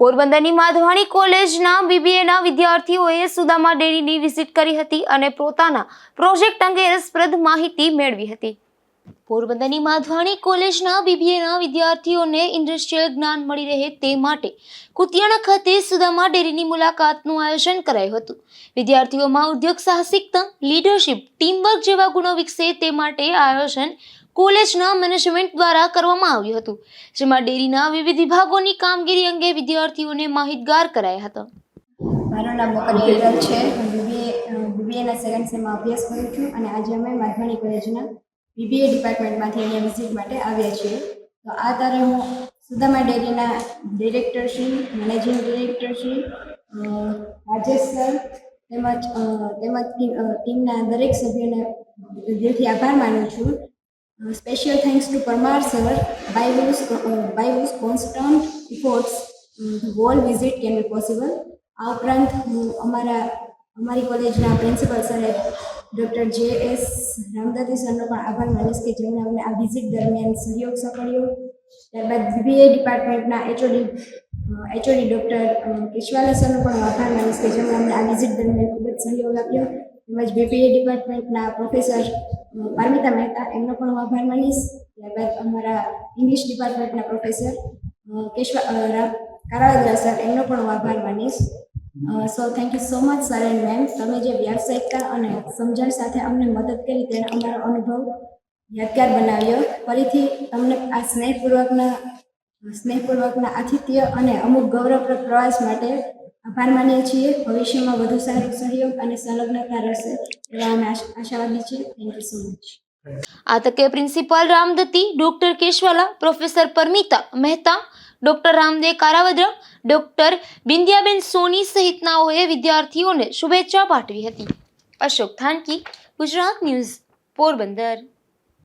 પોરબંદરની માધવાણી કોલેજના બીબીએના વિદ્યાર્થીઓએ સુદામા ડેરીની વિઝિટ કરી હતી અને પોતાના પ્રોજેક્ટ અંગે રસપ્રદ માહિતી મેળવી હતી. પોરબંદરની માધવાણી કોલેજના બીબીએના વિદ્યાર્થીઓને ઇન્ડસ્ટ્રીયલ જ્ઞાન મળી રહે તે માટે કુતિયાણા ખાતે સુદામા ડેરીની મુલાકાતનું આયોજન કરાયું હતું. વિદ્યાર્થીઓમાં ઉદ્યોગ સાહસિકતા લીડરશિપ, ટીમવર્ક જેવા ગુણો વિકસે તે માટે આયોજન કોલેજના મેનેજમેન્ટ દ્વારા કરવામાં આવ્યું હતું, જેમાં ડેરીના વિવિધ વિભાગોની કામગીરી અંગે વિદ્યાર્થીઓને માહિતગાર કરાયા હતા. મારું નામ મોકલ છે. હું બીબીએ બીબીએના સેકન્ડ સેમમાં અભ્યાસ કરું છું અને આજે અમે માધવાની કોલેજના બીબીએ ડિપાર્ટમેન્ટમાંથી અહીંયા વિઝિટ માટે આવ્યા છીએ. તો આ તારે હું સુદામા ડેરીના director Shri, managing director Shri Rajesh sir તેમજ તેમજ ટીમના દરેક સભ્યોને દિલથી આભાર માનું છું. Special thanks to Parmar sir by whose by whose constant efforts the whole visit can be possible. આ ઉપરાંત, હું અમારા, અમારી કોલેજના પ્રિન્સિપલ સરે ડૉક્ટર જે એસ રામદાતી સરનો પણ આભાર માનીશ કે જેમણે અમને આ વિઝિટ દરમિયાન સહયોગ સફળ્યો ત્યારબાદ બીબીએ ડિપાર્ટમેન્ટના એચઓડી એચઓડી ડૉક્ટર કેશવાલા સરનો પણ આભાર માનીશ કે જેમણે અમને આ વિઝિટ દરમિયાન ખૂબ જ સહયોગ આપ્યો. તેમજ બીબીએ ડિપાર્ટમેન્ટના પ્રોફેસર પારમિતા મહેતા, એમનો પણ હું આભાર માનીશ. ત્યારબાદ અમારા ઇંગ્લિશ ડિપાર્ટમેન્ટના પ્રોફેસર કેશવા કારાવદ્રા સર એમનો પણ હું આભાર માનીશ. So thank you so much sir and ma'am તમે જે વ્યાવસાયિકતા અને સમજણ સાથે અમને મદદ કરી તેનો અમારો અનુભવ યાદગાર બનાવ્યો. ફરીથી તમને આ સ્નેહપૂર્વકના સ્નેહપૂર્વકના આતિથ્ય અને અમુક ગૌરવપ્રદ પ્રવાસ માટે આભાર માનીએ છીએ. ભવિષ્યમાં વધુ સારો સહયોગ અને સંલગ્નતા રહેશે. એવા અમે આશ- આશાવાદી છીએ થેન્ક યુ સો મચ આ તકે principal Ramdatti doctor Keshwala professor Paramita Mehta doctor Ramdev Karavadra doctor Bindiyaben Soni સહિતનાઓએ વિદ્યાર્થીઓને શુભેચ્છા પાઠવી હતી અશોક થાનકી ગુજરાત ન્યૂઝ પોરબંદર